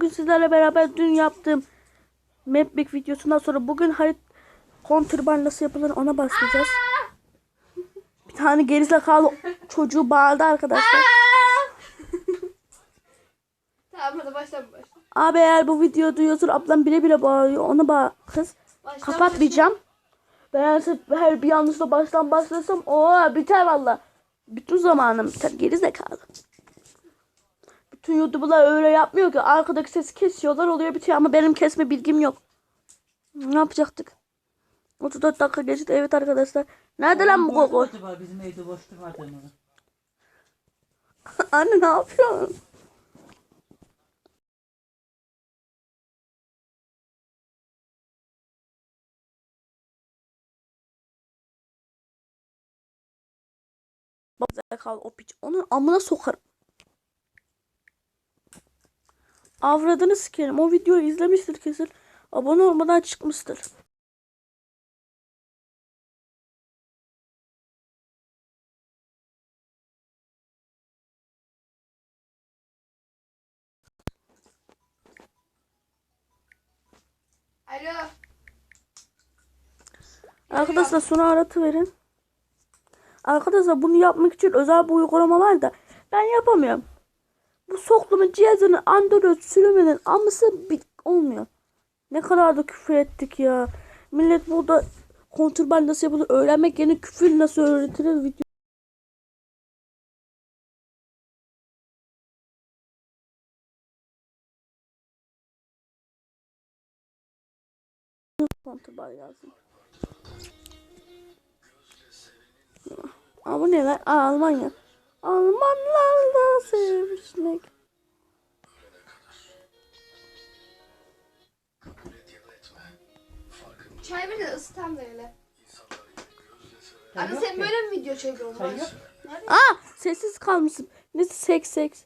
Bugün sizlerle beraber dün yaptığım Mapback videosundan sonra bugün harit kontrband nasıl yapılır ona başlayacağız. Bir tane gerizekalı çocuğu bağırdı arkadaşlar. Tamam hadi başla başla. Abi eğer bu videoyu duyuyorsun ablam bile bile bağırıyor. Ona bak kız. Başla, Kapatmayacağım. Ben her, bir yanlışla baştan başlasam o biter valla. Bütün zamanım biter gerizekalı. Bütün YouTuber'lar öyle yapmıyor ki. Arkadaki sesi kesiyorlar oluyor bitiyor ama benim kesme bilgim yok. Ne yapacaktık? 34 dakika geçti. Evet arkadaşlar. Nerede lan bu? Acaba bizim evde boş durmadı mı? Anne ne yapıyorsun? Bak kal o piç. Onun amına sokarım. Avradını sikerim. O videoyu izlemiştir kesin. Abone olmadan çıkmıştır. Alo. Arkadaşlar şunu aratı verin. Arkadaşlar bunu yapmak için özel bir uygulama var da ben yapamıyorum. Bu soklumun cihazının Android sürümünün amısı bir olmuyor. Ne kadar da küfür ettik ya. Millet burada kontrband nasıl yapılır öğrenmek yerine küfür nasıl öğretilir video. Kontrband yazdım. Aa bu ne Almanya. Almanlarla sevişmek. Çay ver de ısıtan da öyle. Anne sen böyle mi video çekiyorsun? Yok. Aa sessiz kalmışım. Ne seks seks.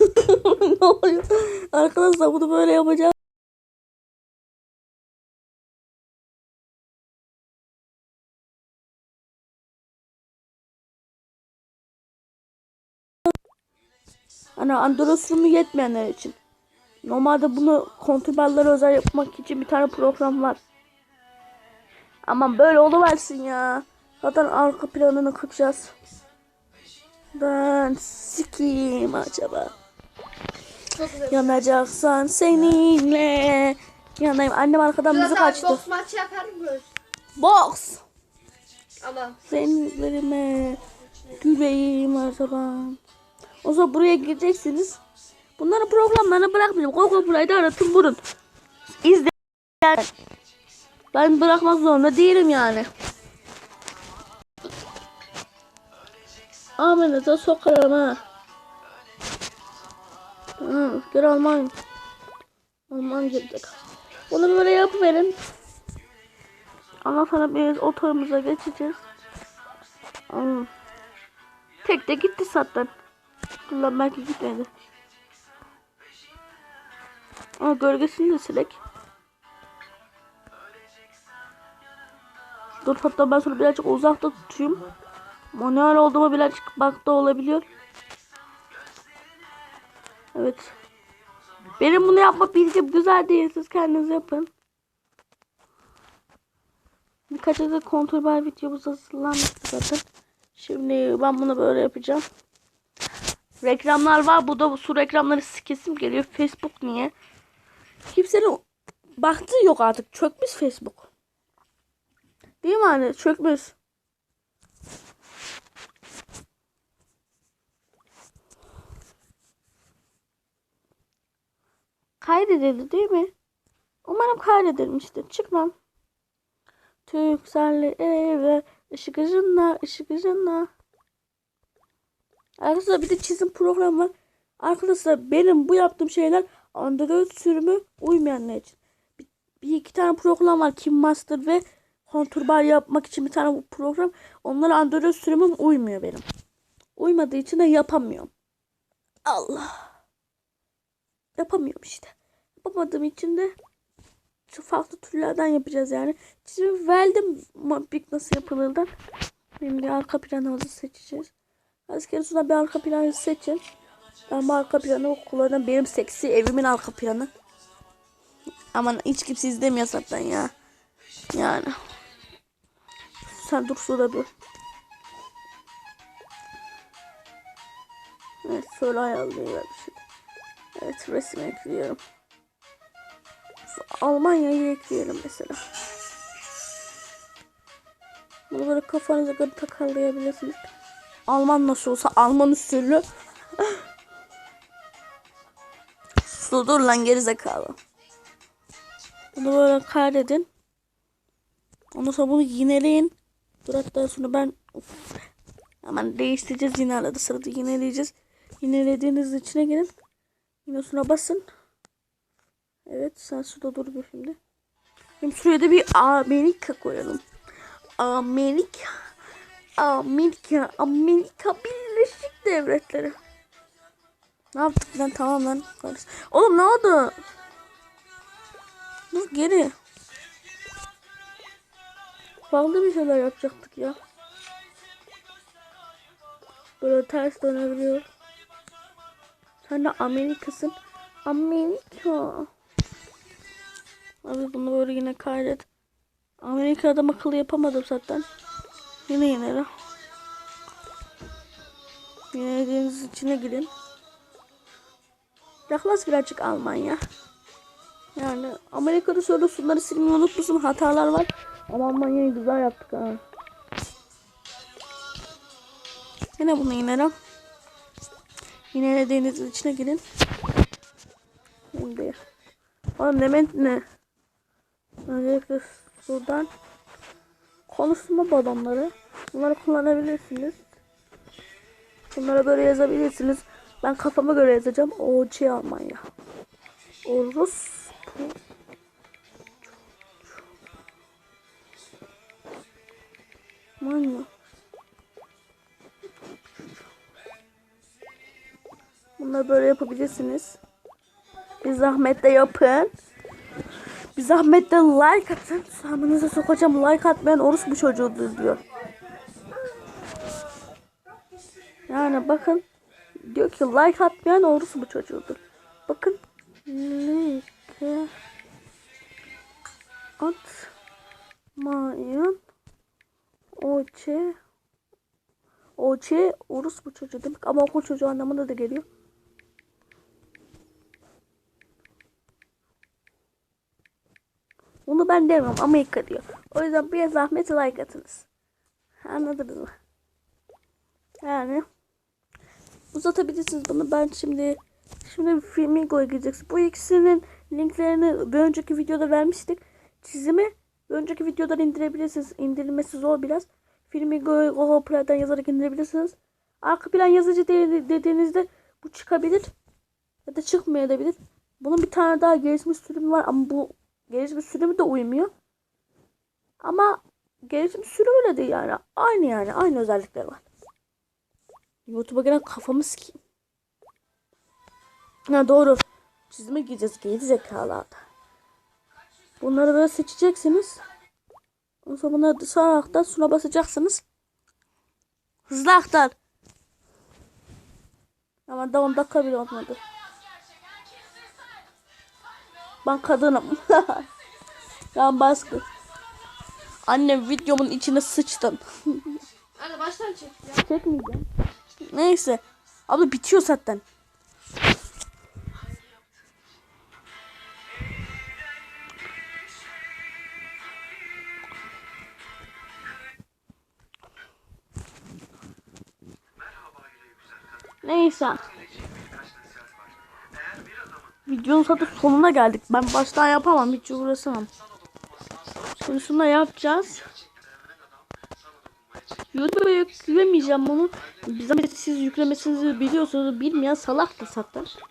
ne oluyor? Arkadaşlar bunu böyle yapacağım. Ana Android sürümü yetmeyenler için. Normalde bunu kontrbandlara özel yapmak için bir tane program var. Aman böyle oluversin ya. Zaten arka planını kıracağız. Ben sikiyim acaba. Yanacaksan seninle. Yanayım. Annem arkadan müzik Zaten açtı. boks maçı yapar mıyız? Box. Ama Seninlerime güveyim acaba. O zaman buraya gireceksiniz. Bunların programlarını bırakmayacağım. Google da aratın burun. İzle. Ben bırakmak zorunda değilim yani. Amenete sokarım ha. Hı, geri Alman. Alman girdik. Bunu böyle yapıverin. Ondan sonra biz oturumuza geçeceğiz. Hmm. Tek de gitti zaten. Belki gitmedi. Ama gölgesini de silek. Dur hatta ben şunu birazcık uzakta tutayım. Manuel olduğuma birazcık bak da olabiliyor. Evet. Benim bunu yapma bilgim güzel değil. Siz kendiniz yapın. Birkaç adet kontrol videomuz hazırlanmıştı zaten. Şimdi ben bunu böyle yapacağım. Reklamlar var. Bu da su reklamları kesim geliyor. Facebook niye? Kimsenin baktığı yok artık. Çökmüş Facebook. Değil mi anne? Çökmüş. Kaydedildi değil mi? Umarım kaydedilmiştir. Çıkmam. Türkcell'li eve ışık ışınla ışık ışınla. Arkadaşlar bir de çizim programı var. Arkadaşlar benim bu yaptığım şeyler Android sürümü uymayanlar için. Bir, bir iki tane program var. Kim Master ve Contour yapmak için bir tane program. Onlara Android sürümüm uymuyor benim. Uymadığı için de yapamıyorum. Allah. Yapamıyorum işte. Yapamadığım için de şu farklı türlerden yapacağız yani. Çizimi verdim nasıl yapılırdı. Şimdi arka planımızı seçeceğiz. Az kere sonra bir arka planı seçin. Ben bu arka planı kullanırım. Benim seksi evimin arka planı. Aman hiç kimse izlemiyor zaten ya. Yani. Sen dur şurada bir. Evet şöyle şey. Evet resim ekliyorum. Almanya'yı ekleyelim mesela. Bunu böyle kafanıza göre takarlayabilirsiniz. Alman nasıl olsa Alman usulü. Su dur lan gerizekalı. Bunu böyle kaydedin. Ondan sonra bunu yineleyin. Dur hatta sonra ben Of. hemen değiştireceğiz yine arada sırada yineleyeceğiz. Yinelediğiniz içine girin. Yine şuna basın. Evet sen suda dur bir şimdi. Şimdi şuraya da bir Amerika koyalım. Amerika. Amerika. Amerika Birleşik Devletleri. Ne yaptık lan tamam lan. Oğlum ne oldu? Dur geri. Farklı bir şeyler yapacaktık ya. Böyle ters dönebiliyor. Sen de Amerika'sın. Amerika. Abi bunu böyle yine kaydet. Amerika adam akıllı yapamadım zaten. Yine yine. Yine deniz içine girin. Yaklaş birazcık Almanya. Yani Amerika'da şöyle suları silmeyi unutmuşum. Hatalar var. Ama Almanya'yı güzel yaptık ha. Yine bunu inerim. Yine de denizin içine girin. Şimdi. Oğlum ne ne? Öncelikle buradan konuşma balonları. Bunları kullanabilirsiniz. Bunlara böyle yazabilirsiniz. Ben kafama göre yazacağım. OC Almanya. Orus. Almanya. Bunları böyle yapabilirsiniz. Bir zahmet de yapın. Bir zahmet de like atın. Sağımınıza sokacağım. Like atmayan oruç bu çocuğudur diyor. Yani bakın. Diyor ki like atmayan oruç bu çocuğudur. Bakın. Like atmayan Oçe Oçe Urus bu çocuğu demek ama okul çocuğu anlamında da geliyor. Onu ben demiyorum Amerika diyor. O yüzden bir zahmet like atınız. Anladınız mı? Yani uzatabilirsiniz bunu. Ben şimdi şimdi Flamingo'ya gideceksiniz. Bu ikisinin linklerini bir önceki videoda vermiştik. Çizimi bir önceki videodan indirebilirsiniz. İndirilmesi zor biraz. Flamingo'yu Play'den yazarak indirebilirsiniz. Arka plan yazıcı de- dediğinizde bu çıkabilir. Ya da çıkmayabilir. Bunun bir tane daha gelişmiş sürümü var ama bu gelişmiş sürümü de uymuyor. Ama gelişmiş sürümüyle de yani aynı yani aynı özellikler var. YouTube'a gelen kafamı sikeyim. Ha doğru. Çizime gideceğiz. Geri zekalı Bunları böyle seçeceksiniz. Ondan sonra bunları sağ aktar. Şuna basacaksınız. Hızlı aktar. Ama da 10 dakika bile olmadı. Ben kadınım. ben baskı. Annem videomun içine sıçtın. Hadi baştan çek ya. Çekmeyeceğim. Neyse. Abla bitiyor zaten. Neyse. Videonun zaten sonuna geldik. Ben baştan yapamam. Hiç uğraşamam. Şunu yapacağız. YouTube'a yüklemeyeceğim bunu. Siz yüklemesinizi biliyorsunuz. Bilmeyen salaktır zaten. başını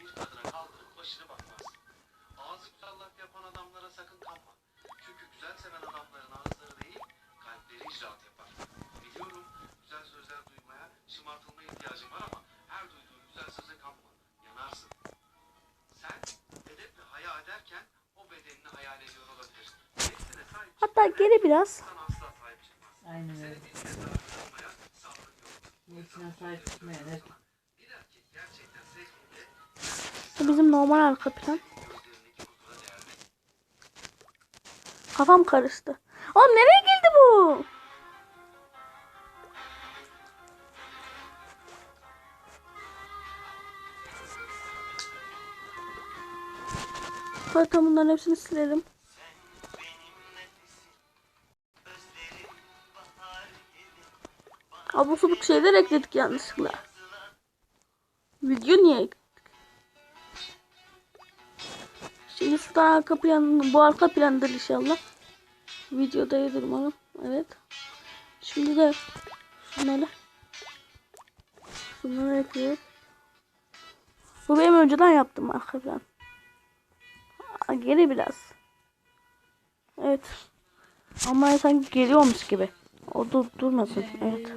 Hatta geri biraz. Aynen öyle. Bu bizim normal arka plan. Kafam karıştı. Oğlum nereye girdi bu? Zaten bunların hepsini silerim. Abuk sabuk şeyler ekledik yanlışlıkla. Video niye? Şimdi şuradan arka plan, bu arka plandır inşallah. Videoda umarım. Evet. Şimdi de şunları şunları ekliyoruz. Bu benim önceden yaptığım arka plan. Geri biraz. Evet. Ama sanki geliyormuş gibi. O dur durmasın. Evet.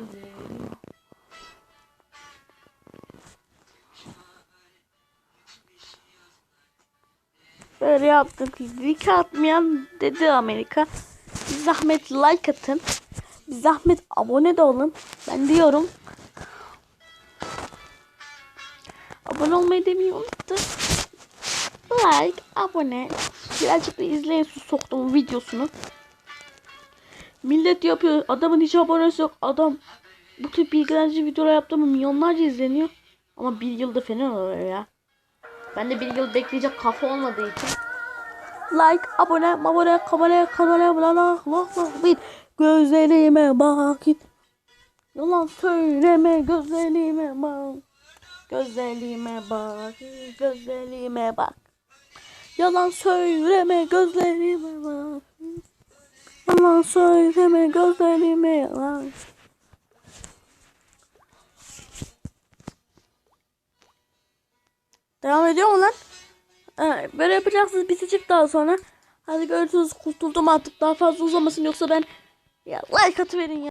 Böyle yaptık. Like atmayan dedi Amerika. Bir zahmet like atın. Bir zahmet abone de olun. Ben diyorum. Abone olmayı demeyi unuttum. Like, abone. Birazcık da izleyin su soktum videosunu. Millet yapıyor. Adamın hiç abonesi yok. Adam bu tip bilgilendirici videolar yaptı mı milyonlarca izleniyor. Ama bir yılda fena oluyor ya. Ben de bir yıl bekleyecek kafa olmadığı için. Like, abone, abone, kabale, kabale, bla bla bla bla bit. Gözlerime bak. Yalan söyleme gözlerime bak. Gözlerime bak, gözlerime bak. Yalan söyleme gözlerime bak. Yalan söyleme gözlerime bak. Devam ediyor mu lan? Evet, böyle yapacaksınız bitecek daha sonra. Hadi görüşürüz kurtuldum artık daha fazla uzamasın yoksa ben ya like atıverin ya.